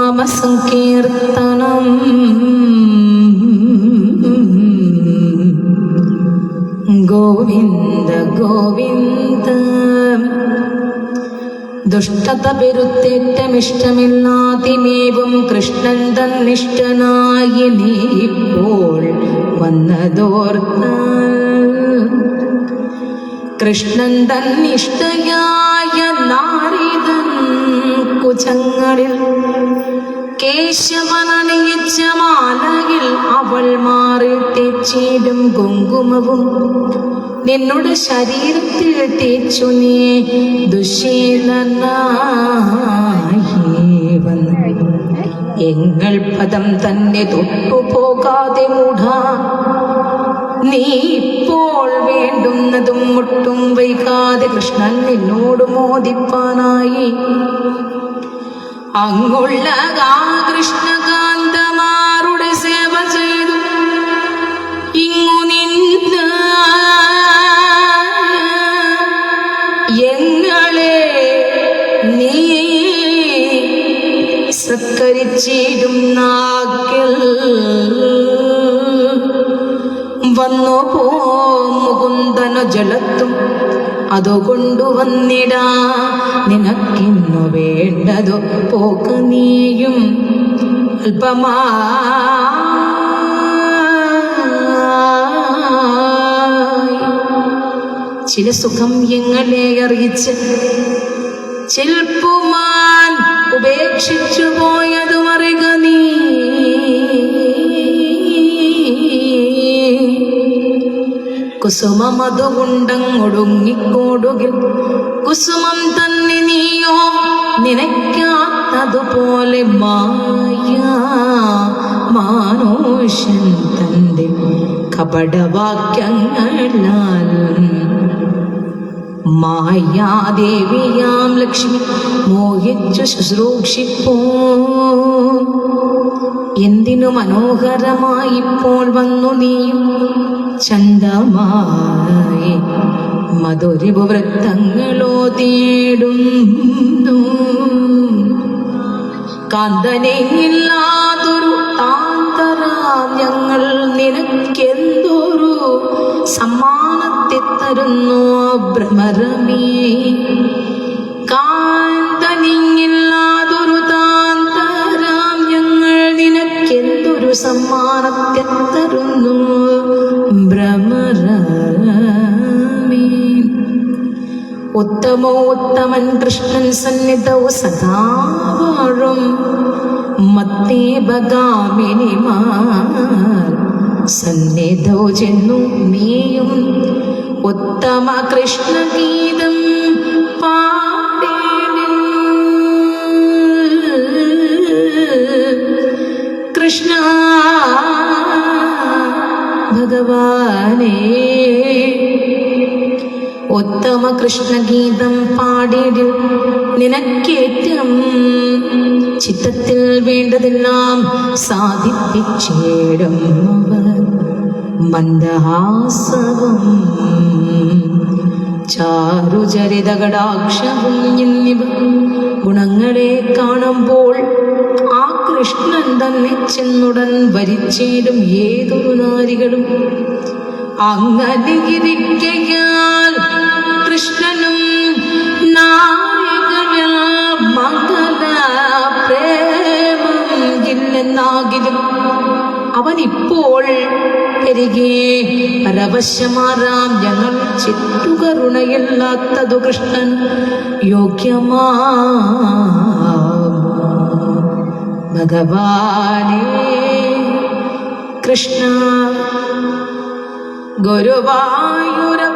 നാമസങ്കീർത്തനം. ഗോവിന്ദ ഗോവിന്ദ. ദുഷ്ടത പെരുത്തേറ്റമിഷ്ടമില്ലാതിമേവും കൃഷ്ണൻ തന്നിഷ്ടനായി നീ ഇപ്പോൾ വന്നതോർത്ത. കൃഷ്ണൻ തന്നിഷ്ടയായ നാരിതൻ കുചങ്ങളിൽ കേശവനണിയിച്ച മാലയിൽ അവൾ മാറി തെച്ചിടും കുങ്കുമവും. നിന്നോട് ശരീരത്തിൽ തേച്ചു നീ ദുശീലന എങ്ങൾ പദം തന്നെ തൊട്ടുപോകാതെ മൂഢ നീ ഇപ്പോൾ വേണ്ടുന്നതും ഒട്ടും വൈകാതെ കൃഷ്ണൻ നിന്നോട് മോദിപ്പാനായി. അങ്ങുള്ള കൃഷ്ണകാന്തമാരുടെ സേവ ചെയ്തു. ഇങ്ങു നിന്ന് എങ്ങളെ നീ സത്കരിച്ചിടും നാക്കിൽ. വന്നു പോ മുകുന്ദന ജലത്തും അതുകൊണ്ടു വന്നിടാ. നിനക്കിന്നു വേണ്ടതോ? പോക്ക് നീയും അല്പമാ. ചില സുഖം എങ്ങളെ അറിയിച്ച് ചിൽപ്പുമാൻ ഉപേക്ഷിച്ചു പോയതു കുസുമമതുകൊണ്ടങ്ങൊടുങ്ങിക്കോടുകിൽ കുസുമം തന്നെ നീയോ നിനക്കാത്തതുപോലെ മാനുഷൻ തന്റെ കപടവാക്യങ്ങളാൽ മായാദേവിയാം ലക്ഷ്മി മോഹിച്ചു ശുശ്രൂഷിപ്പോ. എന്തിനു മനോഹരമായിപ്പോൾ വന്നു നീയും ചന്തമായി മധുരിപു വൃത്തങ്ങളോ തേടുന്നു. കാന്തനെയില്ലാതൊരു താന്തര ഞങ്ങൾ നിനക്കെന്തൊരു സമ്മാനത്തെ തരുന്നു ഭ്രമരമേ? കാന്തനിങ്ങില്ലാതൊരു താന്തര ഞങ്ങൾ നിനക്കെന്തൊരു സമ്മാനത്തെ ഉത്തമോത്തമൻ കൃഷ്ണൻ സന്നിധൗ സദാ വാഴും മത്തേ ബഗാമിനിമാർ സന്നിധൗ ചെന്നു നീയും. ഉത്തമ കൃഷ്ണഗീതം പാടേടിൻ കൃഷ്ണ ഭഗവാനേ. ഉത്തമ കൃഷ്ണഗീതം പാടിയിടും നിനക്കേറ്റം. ചിത്തത്തിൽ വേണ്ടതെല്ലാം സാധിപ്പിച്ചേടും മന്ദഹാസവും. ചാരുചരിതകടാക്ഷവും എന്നിവ ഗുണങ്ങളെ കാണുമ്പോൾ ആ കൃഷ്ണൻ തന്നെ ചെന്നുടൻ വരിച്ചേരും ഏതൊരു നാരികളും. അങ്ങനെ ഇരിക്കയാൽ കൃഷ്ണനും നാരികളിൽ മംഗല പ്രേമം ഇല്ലെന്നാകിലും അവൻ ഇപ്പോൾ പെരുകെ പരവശമാറാം ഞങ്ങൾ ചിറ്റുകരുണയില്ലാത്തതു കൃഷ്ണൻ യോഗ്യമാ. ഭഗവാനേ കൃഷ്ണ ഗുരുവായൂരപ്പ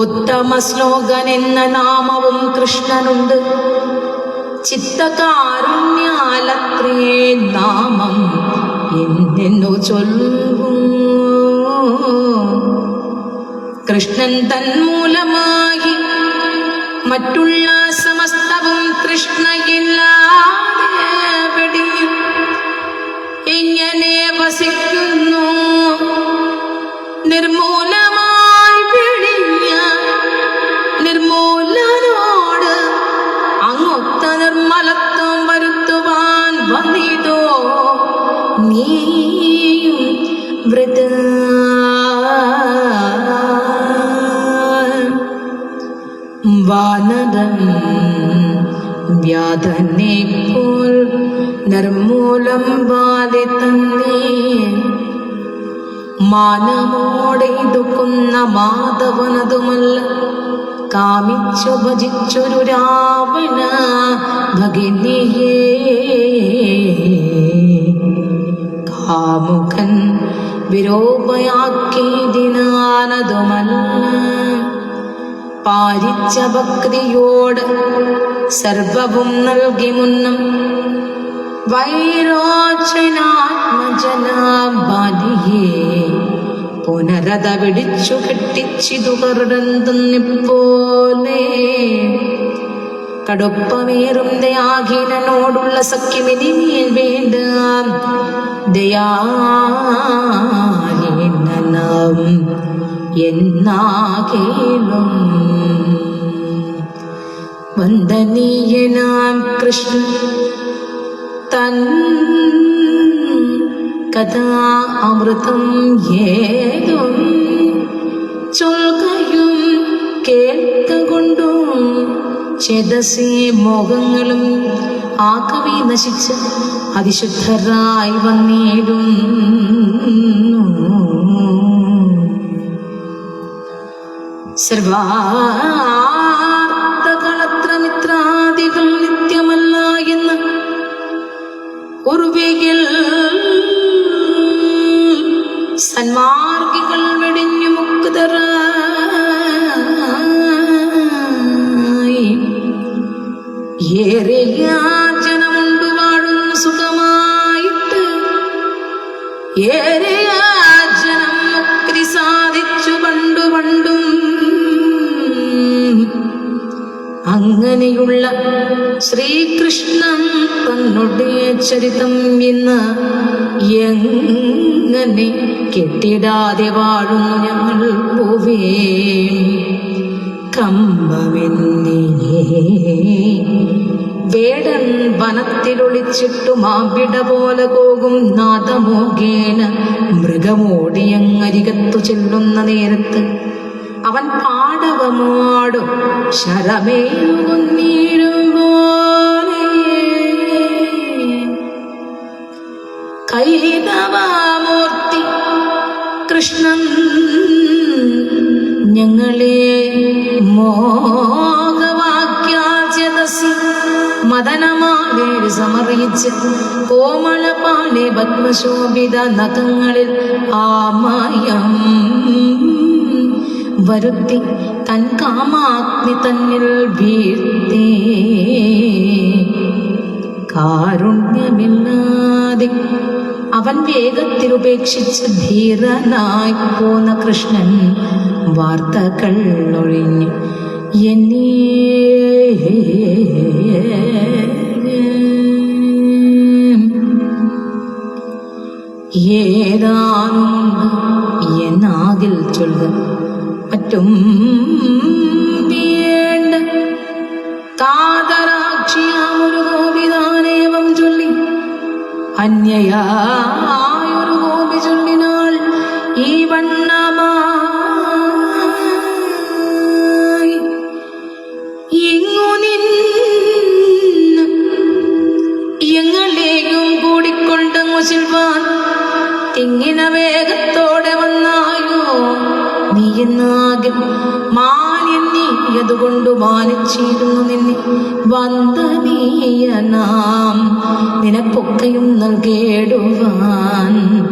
ഉത്തമ ശ്ലോകൻ എന്ന നാമവും കൃഷ്ണനുണ്ട്. ചിത്തകാരുണ്യാലത്രേ നാമം എന്നെന്നു ചൊല്ലും കൃഷ്ണൻ തന്മൂലമായി മറ്റുള്ള സമസ്തവും കൃഷ്ണയില്ലാതെ വ്യാധനെ പോൽ നിർമൂലം ബാലി തന്നെ. മാനമോടെ ഇതുക്കുന്ന മാധവനതുമല്ല കാമിച്ചു ഭജിച്ചൊരു രാവണ ഭഗിനിയേ. കാമുകൻ വിരോപയാക്കിയതിനാനതുമല്ല പാരിച്ച ഭക്തിയോട് സർവവും നൽകി മുന്നും വൈരോചനാത്മജനാബാലിയെ പുനരത പിടിച്ചു കെട്ടിച്ചിതു കടുപ്പമേറും ദയാഹീനനോടുള്ള സഖ്യമിനി വേണ്ട ദയാഹീനനാം. എന്നാകേലും വന്ദനീയനാം കൃഷ്ണൻ തൻ കഥാ അമൃതം ഏതും ചൊൽകയും കേൾക്കൊണ്ടും ചേതസി മോഹങ്ങളും ആ കവി നശിച്ച് അതിശുദ്ധരായി വന്നിടും. സർവാർത്ഥകളത്ര മിത്രാദികൾ നിത്യമല്ല എന്ന് ഉറുവയിൽ സന്മാർഗികൾ വെടിഞ്ഞു മുക്കുതർ ഏറെ ജനമുണ്ട് വാഴുന്നു സുഖമായിട്ട് ഏറെ അങ്ങനെയുള്ള ശ്രീകൃഷ്ണൻ തന്നുടേ ചരിതം ഇന്ന് എങ്ങനെ കെട്ടിടാതെ വാഴുന്നു ഞങ്ങൾ പോവേ? കമ്പമെന്നിനെ വേടൻ വനത്തിലൊളിച്ചിട്ടു പോലെ പോകും നാദമോകേന മൃഗമോടിയങ്ങരികത്തു ചെല്ലുന്ന നേരത്ത് അവൻ പാടവമാടും. ശരമേകുന്നീടും പോലെ കൈതവാമൂർത്തി കൃഷ്ണൻ ഞങ്ങളെ മോഹവാക്യാചതസി മദനമാലേര് സമറിയിച്ച് കോമളപാലെ പത്മശോഭിത നഖങ്ങളിൽ ആമയം വരുത്തി തൻ കാമാഗ്നി തന്നിൽ വീഴ്ത്തേ കാരുണ്യമില്ലാതെ അവൻ വേഗത്തിൽ ഉപേക്ഷിച്ച് ധീരനായി പോന്ന കൃഷ്ണൻ വാർത്തകൾ ഒഴിഞ്ഞ് എന്നേ ഏതാനുണ്ട് എന്നാകിൽ ചൊല്ലുക മറ്റും വേണ്ട താതരാക്ഷിയാമൊരു ഗോപിതാനേവം ചൊല്ലി അന്യയായൊരു ഗോപി ചൊല്ലിനാൾ ഈ വണ്ണമായി ഇങ്ങു നിന്ന് തിങ്ങിന വേഗത്തോടെ വന്നായോ നീ എന്നാകെ മാന്യൻ നീ അതുകൊണ്ട് മാനിച്ചിരുന്നു നിന്നെ. വന്ദനീയ നാം നിനപ്പൊക്കെയും നൽകേടുവാൻ.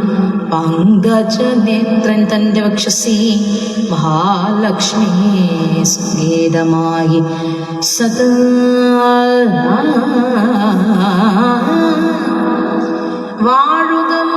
പങ്കജനേത്രൻ തന്റെ വക്ഷസി മഹാലക്ഷ്മി സ്വേദമായി സദാ വാഴുക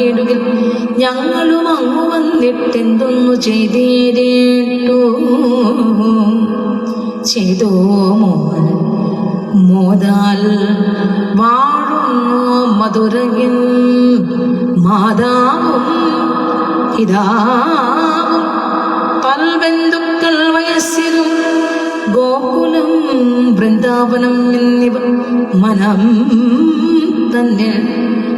മൂലമായി ഞങ്ങളും അങ്ങ് വന്നിട്ടെന്തൊന്നു ചെയ്തേരേട്ടു? ചെയ്തോ മോഹൻ മോദാൽ വാഴുന്നു മധുരയിൽ മാതാവും പിതാവും. പൽബന്ധുക്കൾ വയസ്സിലും ഗോകുലം വൃന്ദാവനം എന്നിവ മനം തന്നെ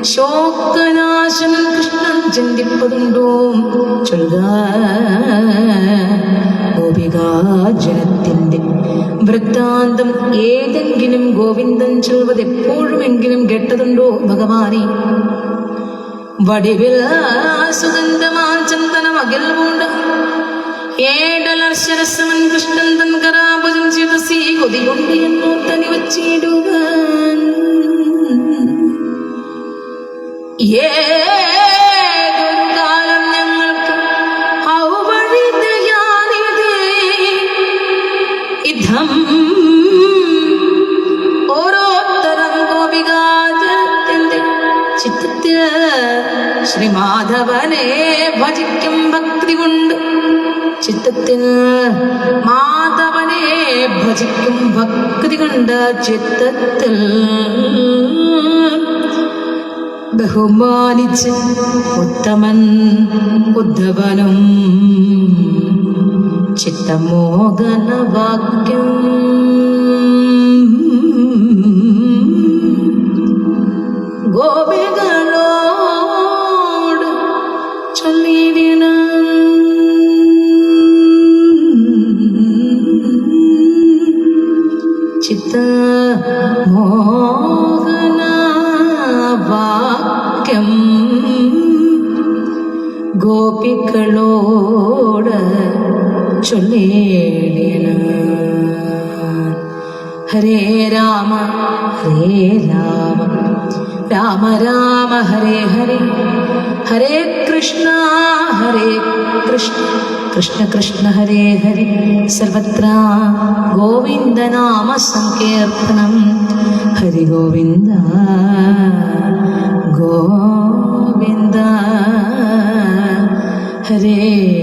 ശോകനാശനം കൃഷ്ണൻ ചിന്തിപ്പതുണ്ടോ? ചൊല്ലുക. ഗോപികാജനത്തിന്റെ വൃത്താന്തം ഏതെങ്കിലും ഗോവിന്ദൻ ചൊൽവത് എപ്പോഴുമെങ്കിലും കേട്ടതുണ്ടോ ഭഗവാനെ? വടിവിൽ സുഗന്ധമാ ചന്ദനം അകൽമുണ്ട് കൊണ്ട് ശരസമൻ കൃഷ്ണൻ തൻ കരാപുജം ചിരസി കൊതിയുണ്ട് എന്നോ തനി വച്ചിടുക ഏതൊരു കാലം ഞങ്ങൾക്ക് ഇതം ഓരോരുത്തരം ഗോപികാജത്തിന്റെ ചിത്തത്തിൽ ശ്രീമാധവനെ ഭജിക്കും ഭക്തി കൊണ്ട്. ചിത്തത്തിൽ മാധവനെ ഭജിക്കും ഭക്തി കൊണ്ട് ചിത്തത്തിൽ ബഹുമാനിച്ച് ഉത്തമൻ ഉദ്ധവനും. ചിത്തമോഹന വാക്യം ഗോപികളോട് ചൊല്ലിന ചിത്ത മോഹന വാക്യം ഗോപികളോട് ചൊല്ലേടിന ഹരേ രാമ ഹരേ രാമ. രാമ രാമ ഹരേ ഹരേ. ഹരേ കൃഷ്ണ ഹരേ കൃഷ്ണ. കൃഷ്ണ കൃഷ്ണ ഹരേ ഹരേ. സർവത്ര ഗോവിന്ദനാമ സങ്കീർത്തനം. ഹരി ഗോവിന്ദ Amém.